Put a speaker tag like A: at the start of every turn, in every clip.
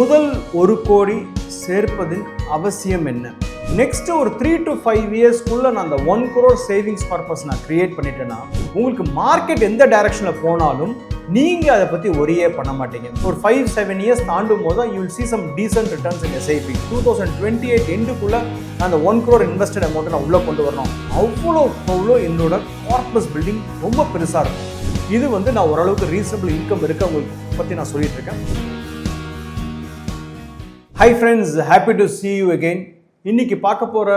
A: முதல் ஒரு கோடி சேர்ப்பதின் அவசியம் என்ன? நெக்ஸ்ட் ஒரு த்ரீ டு ஃபைவ் இயர்ஸ்க்குள்ளே நான் அந்த ஒன் குரோர் சேவிங்ஸ் பர்பஸ் நான் கிரியேட் பண்ணிட்டேன்னா உங்களுக்கு மார்க்கெட் எந்த டைரக்ஷனில் போனாலும் நீங்கள் அதை பற்றி ஒரே பண்ண மாட்டீங்க. ஒரு ஃபைவ் செவன் இயர்ஸ் தாண்டும் போது you will see some decent returns in SIP two thousand twenty eight எண்டுக்குள்ளே நான் அந்த ஒன் குரோர் இன்வெஸ்டட் அமௌண்ட்டை நான் உள்ளே கொண்டு வரணும். அவ்வளோ அவ்வளோ என்னோட கார்பஸ் பில்டிங் ரொம்ப பெருசாக இருக்கும். இது வந்து நான் ஓரளவுக்கு ரீசனபிள் இன்கம் இருக்கவங்களுக்கு பற்றி நான் சொல்லிட்டு இருக்கேன். Hi friends happy to see you again இன்னைக்கு பார்க்க போகிற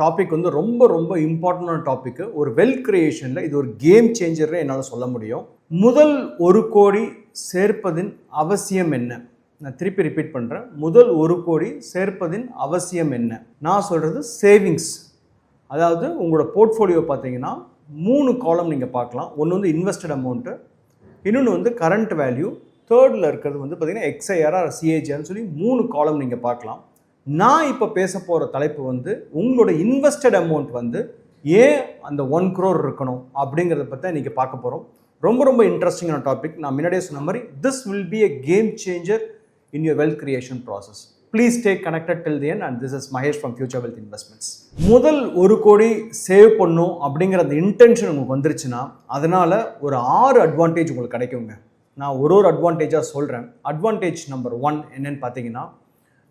A: டாபிக் வந்து ரொம்ப ரொம்ப இம்பார்ட்டண்டான டாப்பிக்கு ஒரு வெல் கிரியேஷனில் இது ஒரு கேம் சேஞ்சர்னு என்னால் சொல்ல முடியும். முதல் ஒரு கோடி சேர்ப்பதின் அவசியம் என்ன? நான் திருப்பி ரிப்பீட் பண்ணுறேன் முதல் ஒரு கோடி சேர்ப்பதின் அவசியம் என்ன? நான் சொல்கிறது சேவிங்ஸ் அதாவது உங்களோட போர்ட்ஃபோலியோ பார்த்தீங்கன்னா மூணு காலம் நீங்கள் பார்க்கலாம். ஒன்று வந்து இன்வெஸ்டட் அமௌண்ட்டு இன்னொன்று வந்து கரண்ட் வேல்யூ தேர்டில் இருக்கிறது வந்து பார்த்தீங்கன்னா எக்ஸ்ஐஆர்ஆர் சிஏஜிஆர்னு சொல்லி மூணு காலம் நீங்கள் பார்க்கலாம். நான் இப்போ பேச போகிற தலைப்பு வந்து உங்களோட இன்வெஸ்டட் அமௌண்ட் வந்து ஏன் அந்த ஒன் க்ரோர் இருக்கணும் அப்படிங்கிறத பற்றி இன்றைக்கி பார்க்க போகிறோம் ரொம்ப ரொம்ப இன்ட்ரெஸ்டிங்கான டாபிக் நான் முன்னாடியே சொன்ன மாதிரி this will be a game changer in your wealth creation process please take connected till the end and this is Mahesh from future wealth investments முதல் ஒரு கோடி சேவ் பண்ணும் அப்படிங்கிற அந்த இன்டென்ஷன் உங்களுக்கு வந்துருச்சுன்னா அதனால் ஒரு ஆறு அட்வான்டேஜ் உங்களுக்கு கிடைக்குங்க. நான் ஒரு ஒரு அட்வான்டேஜாக சொல்கிறேன் அட்வான்டேஜ் நம்பர் ஒன் என்னன்னு பார்த்தீங்கன்னா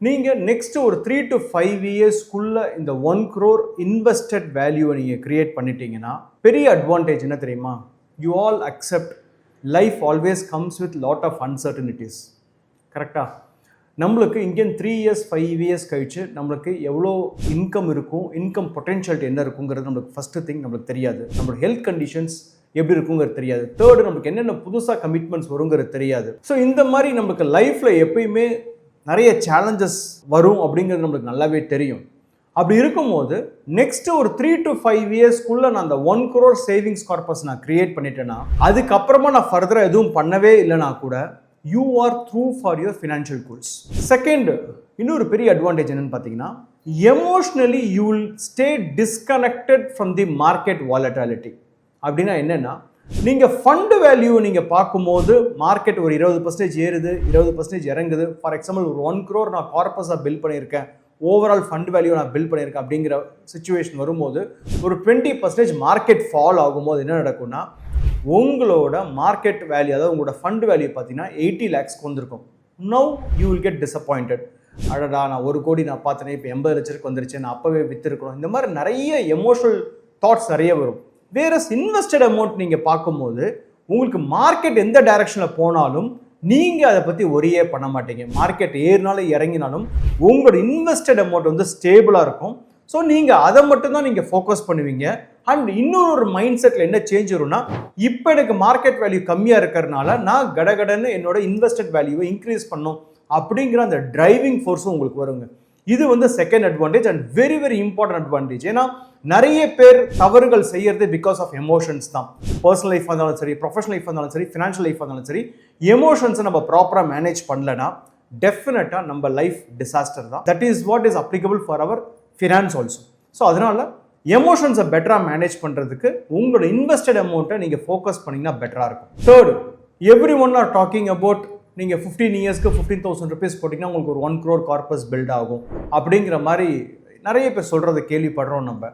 A: நீங்கள் நெக்ஸ்ட்டு ஒரு த்ரீ டு ஃபைவ் இயர்ஸ்க்குள்ளே இந்த ஒன் க்ரோர் இன்வெஸ்டட் வேல்யூவை நீங்கள் க்ரியேட் பண்ணிட்டீங்கன்னா பெரிய அட்வான்டேஜ் என்ன தெரியுமா? You all accept life always comes with lot of uncertainties கரெக்டாக நம்மளுக்கு இங்கேயும் த்ரீ இயர்ஸ் ஃபைவ் இயர்ஸ் கழிச்சு நம்மளுக்கு எவ்வளோ இன்கம் இருக்கும் இன்கம் பொட்டென்ஷியல் என்ன இருக்குங்கிறது நம்மளுக்கு ஃபஸ்ட்டு திங் நம்மளுக்கு தெரியாது. நம்மளோட ஹெல்த் கண்டிஷன்ஸ் எப்படி இருக்குங்கிறது தெரியாது. தேர்டு நமக்கு என்னென்ன புதுசாக கமிட்மெண்ட்ஸ் வருங்கிறது தெரியாது. ஸோ இந்த மாதிரி நமக்கு லைஃப்பில் எப்பயுமே நிறைய சேலஞ்சஸ் வரும் அப்படிங்கிறது நம்மளுக்கு நல்லாவே தெரியும். அப்படி இருக்கும்போது நெக்ஸ்ட் ஒரு த்ரீ டு ஃபைவ் இயர்ஸ்க்குள்ளே நான் அந்த ஒன் குரோர் சேவிங்ஸ் கார்பஸ் நான் கிரியேட் பண்ணிட்டேன்னா அதுக்கப்புறமா நான் ஃபர்தராக எதுவும் பண்ணவே இல்லைனா கூட you are through for your financial goals second இன்னொரு பெரிய அட்வான்டேஜ் என்னன்னு பார்த்தீங்கன்னா emotionally you will stay disconnected from the market volatility அப்படின்னா என்னென்னா நீங்கள் ஃபண்டு வேல்யூ நீங்கள் பார்க்கும்போது மார்க்கெட் ஒரு இருபது பர்சன்டேஜ் ஏறுது இருபது பர்சன்டேஜ் இறங்குது. ஃபார் எக்ஸாம்பிள் ஒரு ஒன் க்ரோர் நான் கார்பஸாக பில் பண்ணியிருக்கேன். ஓவரால் ஃபண்ட் வேல்யூ நான் பில் பண்ணியிருக்கேன் அப்படிங்கிற சுச்சுவேஷன் வரும்போது ஒரு டுவெண்ட்டி பர்சன்டேஜ் மார்க்கெட் ஃபால் ஆகும்போது என்ன நடக்கும்னா உங்களோட மார்க்கெட் வேல்யூ அதாவது உங்களோட ஃபண்ட் வேல்யூ பார்த்தீங்கன்னா எயிட்டி லேக்ஸ்க்கு வந்திருக்கும். Now you will get disappointed அடடா நான் ஒரு கோடி நான் பார்த்தேனே இப்போ எண்பது லட்சத்துக்கு வந்துருச்சு நான் அப்போவே விற்றுருக்கணும் இந்த மாதிரி நிறைய எமோஷனல் தாட்ஸ் நிறைய வரும். வேற இன்வெஸ்டட் அமௌண்ட் நீங்கள் பார்க்கும்போது உங்களுக்கு மார்க்கெட் எந்த டைரக்ஷனில் போனாலும் நீங்கள் அதை பற்றி ஒரே பண்ண மாட்டீங்க. மார்க்கெட் ஏறினாலும் இறங்கினாலும் உங்களோட இன்வெஸ்டட் அமௌண்ட் வந்து ஸ்டேபிளாக இருக்கும். ஸோ நீங்கள் அதை மட்டும்தான் நீங்கள் ஃபோக்கஸ் பண்ணுவீங்க. அண்ட் இன்னொரு மைண்ட் செட்டில் என்ன சேஞ்ச் வரும்னா இப்போ எனக்கு மார்க்கெட் வேல்யூ கம்மியாக இருக்கிறதுனால நான் கடகடன்னு என்னோட இன்வெஸ்டட் வேல்யூவை இன்க்ரீஸ் பண்ணும் அப்படிங்கிற அந்த டிரைவிங் ஃபோர்ஸும் உங்களுக்கு வருங்க. இது வந்து second advantage and very very important advantage ஏன்னா நிறைய பேர் தவறுகள் செய்யறது பிகாஸ் ஆஃப் எமோஷன்ஸ் தான். பர்சனல் லைஃப் இருந்தாலும் சரி ப்ரொஃபஷனல் லைஃப் இருந்தாலும் சரி ஃபினான்ஷியல் லைஃப் இருந்தாலும் சரி எமோஷன்ஸை நம்ம ப்ராப்பராக மேனேஜ் பண்ணலனா டெஃபினட்டாக நம்ம லைஃப் டிசாஸ்டர் தான். That is what is applicable for our finance also so அதனால எமோஷன்ஸை பெட்டராக மேனேஜ் பண்ணுறதுக்கு உங்களோட இன்வெஸ்டட் அமௌண்ட்டை நீங்கள் ஃபோக்கஸ் பண்ணிங்கன்னா பெட்டராக இருக்கும். Third everyone are talking about நீங்கள் ஃபிஃப்டீன் இயர்ஸ்க்கு ஃபிஃப்டீன் தௌசண்ட் ருபீஸ் போட்டிங்கன்னா உங்களுக்கு ஒரு ஒன் க்ரோர் கார்பஸ் பில்ட் ஆகும். அப்படிங்கிற மாதிரி நிறைய பேர் சொல்கிறத கேள்விப்படுறோம் நம்ம.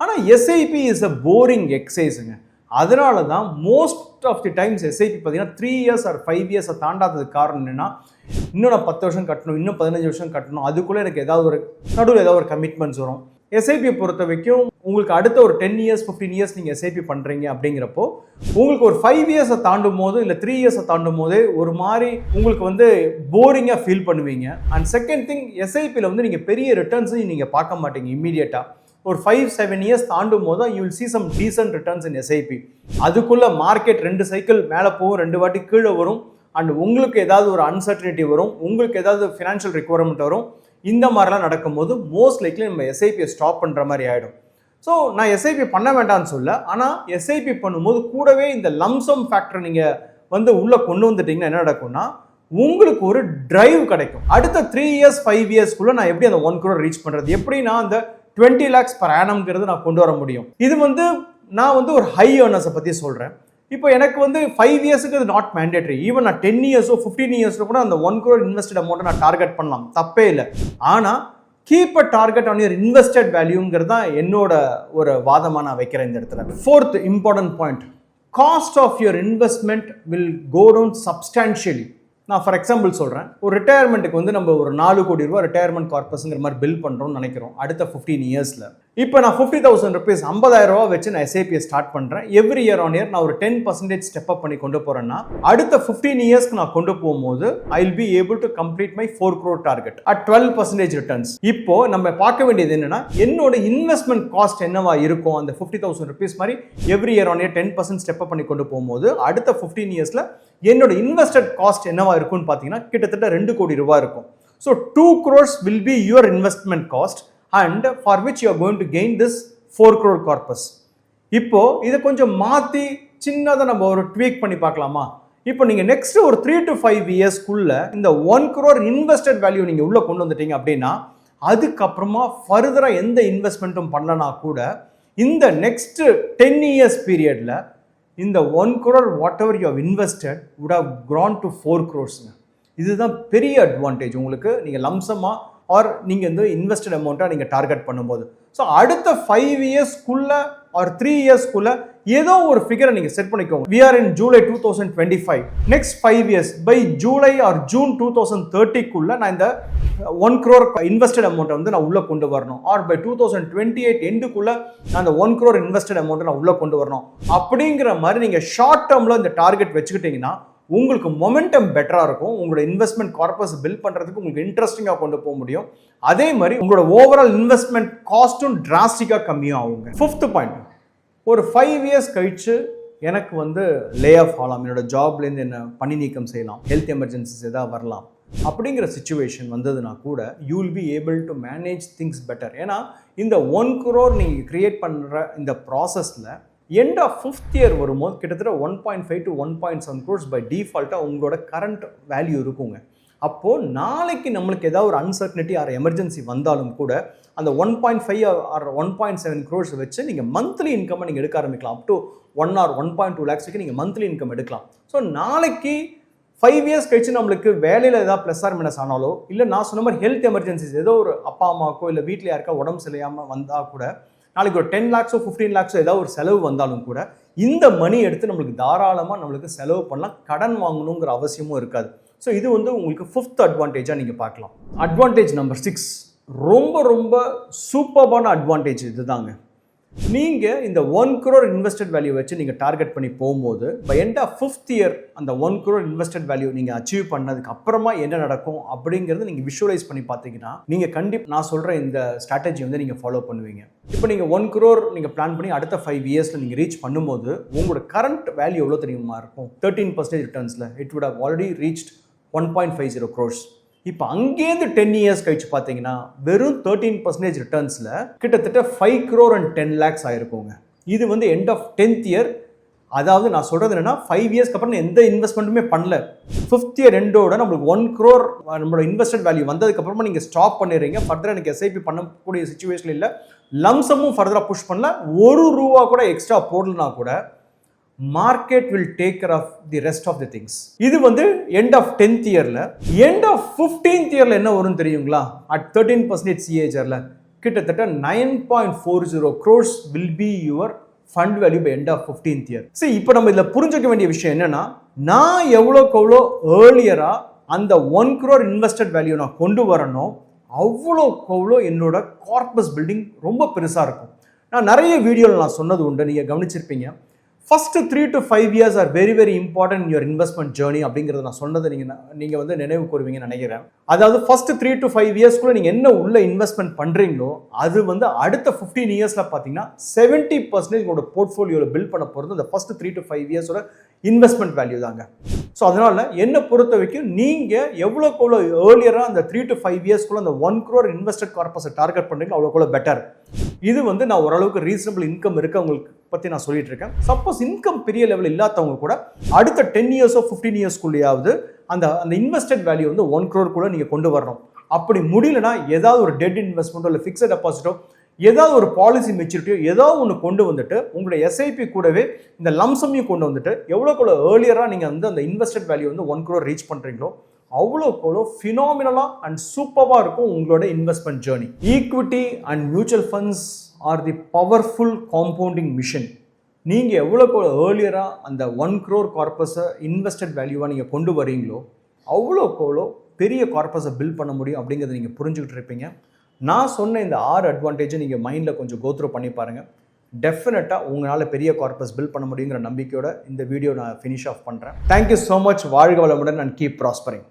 A: ஆனால் எஸ்ஐபி இஸ் அ போரிங் எக்ஸசைஸுங்க அதனால தான் most of the times SIP பார்த்தீங்கன்னா த்ரீ இயர்ஸ் ஆர் ஃபைவ் இயர்ஸை தாண்டாததுக்கு காரணம் என்னென்னா இன்னும் நான் பத்து வருஷம் கட்டணும் இன்னும் பதினஞ்சு வருஷம் கட்டணும் அதுக்குள்ளே எனக்கு ஏதாவது ஒரு நடுவில் ஏதாவது ஒரு கமிட்மெண்ட்ஸ் வரும். எஸ்ஐபி பொறுத்த வரைக்கும் உங்களுக்கு அடுத்த ஒரு டென் இயர்ஸ் ஃபிஃப்டீன் இயர்ஸ் நீங்கள் எஸ்ஐபி பண்ணுறீங்க அப்படிங்கிறப்போ உங்களுக்கு ஒரு ஃபைவ் இயர்ஸை தாண்டும் போது இல்லை த்ரீ இயர்ஸை தாண்டும் போது ஒரு மாதிரி உங்களுக்கு வந்து போரிங்காக ஃபீல் பண்ணுவீங்க. அண்ட் செகண்ட் திங் எஸ்ஐபியில் வந்து நீங்கள் பெரிய ரிட்டர்ன்ஸையும் நீங்கள் பார்க்க மாட்டீங்க இம்மீடியட்டாக ஒரு ஃபைவ் செவன் இயர்ஸ் தாண்டும் போது you will see some decent returns in SIP அதுக்குள்ளே மார்க்கெட் ரெண்டு சைக்கிள் மேலே போகும் ரெண்டு வாட்டி கீழே வரும். அண்ட் உங்களுக்கு ஏதாவது ஒரு அன்சர்டனிட்டி வரும் உங்களுக்கு ஏதாவது ஃபினான்ஷியல் ரெக்குவயர்மெண்ட் வரும். இந்த மாதிரிலாம் நடக்கும்போது மோஸ்ட் லைக்லி நம்ம எஸ்ஐபியை ஸ்டாப் பண்ணுற மாதிரி ஆகிடும் ஸோ நான் எஸ்ஐபி பண்ண வேண்டாம்னு சொல்ல ஆனால் எஸ்ஐபி பண்ணும்போது கூடவே இந்த லம்சம் ஃபேக்டர் நீங்கள் வந்து உள்ளே கொண்டு வந்துட்டீங்கன்னா என்ன நடக்கும்னா உங்களுக்கு ஒரு டிரைவ் கிடைக்கும். அடுத்த த்ரீ இயர்ஸ் ஃபைவ் இயர்ஸ்க்குள்ளே நான் எப்படி அந்த ஒன் குரோர் ரீச் பண்ணுறது எப்படி நான் அந்த டுவெண்ட்டி லேக்ஸ் பர் ஆனம்ங்கிறது நான் கொண்டு வர முடியும். இது வந்து நான் வந்து ஒரு ஹை ஏர்னர்ஸை பற்றி சொல்கிறேன் இப்போ எனக்கு வந்து ஃபைவ் இயர்ஸுக்கு அது நாட் மேண்டேட்ரி ஈவன் நான் டென் இயர்ஸோ ஃபிஃப்டீன் இயர்ஸோ கூட அந்த ஒன் குரோர் இன்வெஸ்டட் அமௌண்ட்டை நான் டார்கெட் பண்ணலாம். தப்பே இல்லை. ஆனால் keep a target on your invested வேல்யூங்கிறது தான் என்னோட ஒரு வாதமாக நான் வைக்கிறேன் இந்த இடத்துல. Fourth important point cost of your investment will go down substantially நான் ஃபார் எக்ஸாம்பிள் சொல்கிறேன் ஒரு ரிட்டையர்மெண்ட்டுக்கு வந்து நம்ம ஒரு நாலு கோடி ரூபா ரிட்டையர்மெண்ட் கார்பஸ்ங்கிற மாதிரி பில் பண்ணுறோம்னு நினைக்கிறோம். அடுத்த ஃபிஃப்டீன் இயர்ஸில் இப்போ நான் ஃபிஃப்டி தௌசண்ட் ருபீஸ் ஐம்பதாயிரம் ரூபா வச்சு நான் எஸ்ஐபியை ஸ்டார்ட் பண்ணுறேன் எவ்ரி இயர் ஆன் இயர் நான் ஒரு டென் பர்சன்டேஜ் ஸ்டெப் அப் பண்ணி கொண்டு போகிறேன்னா அடுத்த ஃபிஃப்டீன் இயர்ஸ்க்கு நான் கொண்டு போகும்போது I will be able to complete my four crore target at twelve percentage returns இப்போ நம்ம பார்க்க வேண்டியது என்னன்னா என்னோட இன்வெஸ்ட்மெண்ட் காஸ்ட் என்னவா இருக்கும்? அந்த ஃபிஃப்டி தௌசண்ட் ருபீஸ் மாதிரி every year on year ten percent step up பண்ணி கொண்டு போகும்போது அடுத்த ஃபிஃப்டீன் இயர்ஸில் என்னோட இன்வெஸ்டட் காஸ்ட் என்னவா இருக்கும்னு பார்த்தீங்கன்னா கிட்டத்தட்ட ரெண்டு கோடி ரூபாய் இருக்கும். So two crores will be your investment cost and for which you are going to gain this four crore corpus இப்போ இதை கொஞ்சம் மாற்றி சின்னதாக நம்ம ஒரு ட்வீக் பண்ணி பார்க்கலாமா? இப்போ நீங்கள் நெக்ஸ்ட் ஒரு த்ரீ டு ஃபைவ் இயர்ஸ்க்குள்ள இந்த ஒன் க்ரோர் இன்வெஸ்டட் வேல்யூ நீங்கள் உள்ளே கொண்டு வந்துட்டீங்க அப்படின்னா அதுக்கப்புறமா ஃபர்தராக எந்த இன்வெஸ்ட்மெண்ட்டும் பண்ணனா கூட இந்த நெக்ஸ்ட் டென் இயர்ஸ் பீரியடில் இந்த one crore whatever you have invested would have grown to four க்ரோர்ஸுங்க இதுதான் பெரிய அட்வான்டேஜ் உங்களுக்கு. நீங்கள் லம்சமாக ஆர் நீங்கள் வந்து இன்வெஸ்டட் அமௌண்ட்டாக நீங்கள் டார்கெட் பண்ணும்போது. ஸோ அடுத்த ஃபைவ் இயர்ஸ்க்குள்ளே ஆர் த்ரீ இயர்ஸ்க்குள்ளே ஏதோ ஒரு ஃபிகரை நீங்கள் செட் பண்ணிக்கோங்க. We are in July two thousand twenty five next five years by July or June two thousand தேர்ட்டிக்குள்ளே நான் இந்த ஒன் க்ரோர் இன்வெஸ்டட் அமௌண்ட்டை வந்து நான் உள்ளே கொண்டு வரணும். Or by two thousand twenty eight எண்டுக்குள்ளே நான் அந்த ஒன் க்ரோர் இன்வெஸ்டட் அமௌண்ட்டை நான் உள்ளே கொண்டு வரணும். அப்படிங்கிற மாதிரி நீங்கள் ஷார்ட் டேர்மில் இந்த டார்கெட் வச்சுக்கிட்டிங்கன்னா உங்களுக்கு மொமெண்டம் பெட்டராக இருக்கும். உங்களோட இன்வெஸ்ட்மெண்ட் கார்பஸ் பில்ட் பண்ணுறதுக்கு உங்களுக்கு இன்ட்ரெஸ்டிங்காக கொண்டு போக முடியும். அதே மாதிரி உங்களோட ஓவரால் இன்வெஸ்ட்மெண்ட் காஸ்ட்டும் டிராஸ்டிக்காக கம்மியாகுங்க ஃபிஃப்த் பாயிண்ட் ஒரு ஃபைவ் இயர்ஸ் கழிச்சு எனக்கு வந்து லே ஆஃப் ஆகலாம். என்னோட ஜாப்லேருந்து என்ன பணி நீக்கம் செய்யலாம். ஹெல்த் எமர்ஜென்சிஸ் எதாவது வரலாம். அப்படிங்கிற சுச்சுவேஷன் வந்ததுன்னா கூட you will be able to manage things better ஏன்னா இந்த ஒன் குரோர் நீங்கள் கிரியேட் பண்ணுற இந்த ப்ராசஸில் எண்ட் ஆஃப் ஃபிஃப்த் இயர் வரும்போது கிட்டத்தட்ட one point five to one point seven crores by டிஃபால்ட்டாக உங்களோட கரண்ட் வேல்யூ இருக்குங்க. அப்போது நாளைக்கு நம்மளுக்கு ஏதாவது ஒரு அன்சர்டனிட்டி ஆர் எமர்ஜென்சி வந்தாலும் கூட அந்த one point five or one point seven crores வச்சு நீங்கள் மந்த்லி இன்கம்மை நீங்கள் எடுக்க ஆரம்பிக்கலாம். Up to one or one point two lakhs வரைக்கும் நீங்கள் மந்த்லி இன்கம் எடுக்கலாம். ஸோ நாளைக்கு ஃபைவ் இயர்ஸ் கழிச்சு நம்மளுக்கு வேலையில் ஏதாவது ப்ளஸ் ஆர் மைனஸ் ஆனாலோ இல்லை நான் சொன்ன மாதிரி ஹெல்த் எமர்ஜென்சிஸ் ஏதோ ஒரு அப்பா அம்மாக்கோ இல்லை வீட்டில் யாருக்கா உடம்பு சரியாமல் வந்தால் கூட நாளைக்கு ஒரு டென் லேக்ஸோ ஃபிஃப்டீன் லேக்ஸோ ஏதாவது ஒரு செலவு வந்தாலும் கூட இந்த மணி எடுத்து நம்மளுக்கு தாராளமாக நம்மளுக்கு செலவு பண்ணலாம் கடன் வாங்கணுங்கிற அவசியமும் இருக்காது. ஸோ இது வந்து உங்களுக்கு ஃபிஃப்த் அட்வான்டேஜாக நீங்கள் பார்க்கலாம். அட்வான்டேஜ் நம்பர் சிக்ஸ் ரொம்ப ரொம்ப சூப்பர்பான அட்வான்டேஜ் இதுதாங்க. நீங்கள் இந்த ஒன் குரோர் இன்வெஸ்டட் வேல்யூ வச்சு நீங்கள் டார்கெட் பண்ணி போகும்போது by end of fifth year அந்த ஒன் குரோர் இன்வெஸ்டட் வேல்யூ நீங்கள் அச்சீவ் பண்ணதுக்கு அப்புறமா என்ன நடக்கும் அப்படிங்கிறது நீங்கள் விஷுவலைஸ் பண்ணி பார்த்தீங்கன்னா நீங்கள் கண்டிப்பாக நான் சொல்கிற இந்த ஸ்ட்ராட்டஜி வந்து நீங்கள் ஃபாலோ பண்ணுவீங்க. இப்போ நீங்கள் ஒன் குரோர் நீங்கள் பிளான் பண்ணி அடுத்த ஃபைவ் இயர்ஸில் நீங்கள் ரீச் பண்ணும்போது உங்களோட கரண்ட் வேல்யூ எவ்வளோ தெரியுமா இருக்கும்? Thirteen percentage ரிட்டர்ன்ஸில் it would already reach one point five zero crores இப்போ அங்கேருந்து டென் இயர்ஸ் கழிச்சு பார்த்தீங்கன்னா வெறும் தேர்ட்டீன் பர்சன்டேஜ் ரிட்டர்ன்ஸில் கிட்டத்தட்ட five crore and ten lakhs ஆயிருக்குங்க. இது வந்து எண்ட் ஆஃப் டென்த் இயர் அதாவது நான் சொல்கிறது என்னென்னா ஃபைவ் இயர்ஸ்க்கு அப்புறம் எந்த இன்வெஸ்ட்மெண்ட்டுமே பண்ணல. ஃபிஃப்த் இயர் ரெண்டோட நம்மளுக்கு ஒன் க்ரோர் நம்மளோட இன்வெஸ்டட் வேல்யூ வந்ததுக்கப்புறமா நீங்கள் ஸ்டாப் பண்ணிடுறீங்க. ஃபர்தராக எனக்கு எஸ்ஐபி பண்ணக்கூடிய சுச்சுவேஷன் இல்லை. லம்சமும் ஃபர்தராக புஷ் பண்ணல. ஒரு ரூபா கூட எக்ஸ்ட்ரா போடலனா கூட market will take care of the rest of the things இது வந்து எண்ட் ஆஃப் டென்த் இயரில் எண்ட் ஆஃப் ஃபிஃப்டீன்த் இயரில் என்ன வரும்னு தெரியுங்களா? அட் தேர்ட்டீன் பர்சன்டேஜ் சிஏஜரில் கிட்டத்தட்ட nine point four zero crores will be your fund value by end of fifteenth year சரி இப்போ நம்ம இதில் புரிஞ்சுக்க வேண்டிய விஷயம் என்னன்னா நான் எவ்வளோக்கு எவ்வளோ ஏர்லியராக அந்த ஒன் க்ரோர் இன்வெஸ்டட் வேல்யூ நான் கொண்டு வரணும் அவ்வளோக்கு அவ்வளோ என்னோட கார்பஸ் பில்டிங் ரொம்ப பெருசாக இருக்கும். நான் நிறைய வீடியோவில் நான் சொன்னது உண்டு நீங்கள் கவனிச்சிருப்பீங்க. First three to five years are very very important your investment journey அப்படிங்கிறத நான் சொன்னதை நீங்கள் நீங்கள் வந்து நினைவு கூறுவீங்கன்னு நினைக்கிறேன். அதாவது ஃபஸ்ட்டு த்ரீ டு ஃபைவ் இயர்ஸ்க்குள்ளே நீங்கள் என்ன உள்ள இன்வெஸ்ட்மெண்ட் பண்ணுறீங்களோ அது வந்து அடுத்த ஃபிஃப்டீன் இயர்ஸில் பார்த்தீங்கன்னா செவன்ட்டி பர்சன்டேஜ் உங்களோட போர்ட்ஃபோலியோவில் பில்ட் பண்ண போகிறது இந்த ஃபஸ்ட்டு த்ரீ டு ஃபைவ் இயர்ஸோட இன்வெஸ்ட்மெண்ட் வேல்யூ தாங்க. ஸோ அதனால் என்னை பொறுத்த வரைக்கும் நீங்கள் எவ்வளோக்கு எவ்வளோ ஏர்லியராக அந்த த்ரீ டு ஃபைவ் இயர்ஸ்க்குள்ள அந்த ஒன் க்ரோர் இன்வெஸ்டட் கார்பஸை டார்கெட் பண்ணுறீங்க அவ்வளோக்குள்ள பெட்டர் இது வந்து நான் ஓரளவுக்கு ரீசனபிள் இன்கம் இருக்கவங்களுக்கு பற்றி நான் சொல்லிட்டு இருக்கேன். சப்போஸ் இன்கம் பெரிய லெவல் இல்லாதவங்க கூட அடுத்த டென் இயர்ஸோ ஃபிஃப்டீன் இயர்ஸ்க்குள்ளேயாவது அந்த அந்த இன்வெஸ்டட் வேல்யூ வந்து ஒன் க்ரோர் கூட நீங்கள் கொண்டு வரணும். அப்படி முடியலனா ஏதாவது ஒரு டெட் இன்வெஸ்ட்மெண்ட்டோ இல்லை ஃபிக்ஸட் டெபாசிட்டோ ஏதாவது ஒரு பாலிசி மெச்சூரிட்டியோ ஏதோ ஒன்று கொண்டு வந்துட்டு உங்களுடைய எஸ்ஐபி கூடவே இந்த லம்சமையும் கொண்டு வந்துட்டு எவ்வளோக்கு எவ்வளோ ஏர்லியராக நீங்கள் வந்து அந்த இன்வெஸ்டட் வேல்யூ வந்து ஒன் crore ரீச் பண்ணுறீங்களோ அவ்வளோக்கு அவ்வளோ ஃபினாமினலாக அண்ட் சூப்பராக இருக்கும் உங்களோட investment journey equity and mutual funds are the powerful compounding machine நீங்கள் எவ்வளோக்கு எவ்வளோ ஏர்லியராக அந்த ஒன் க்ரோர் கார்பஸை இன்வெஸ்டட் வேல்யூவாக நீங்கள் கொண்டு வரீங்களோ அவ்வளோக்கு அவ்வளோ பெரிய கார்பஸை பில்ட் பண்ண முடியும் அப்படிங்கிறத நீங்கள் புரிஞ்சுக்கிட்டு இருப்பீங்க. நான் சொன்ன இந்த ஆறு அட்வான்டேஜை நீங்கள் மைண்டில் கொஞ்சம் கோத்ரூ பண்ணி பாருங்கள் டெஃபினட்டாக உங்களால் பெரிய கார்பஸ் பில்ட் பண்ண முடியுங்கிற நம்பிக்கையோட இந்த வீடியோ நான் ஃபினிஷ் ஆஃப் பண்ணுறேன் தேங்க்யூ ஸோ மச் வாழ்க வளமுடன் அண்ட் கீப் ப்ராஸ்பரிங்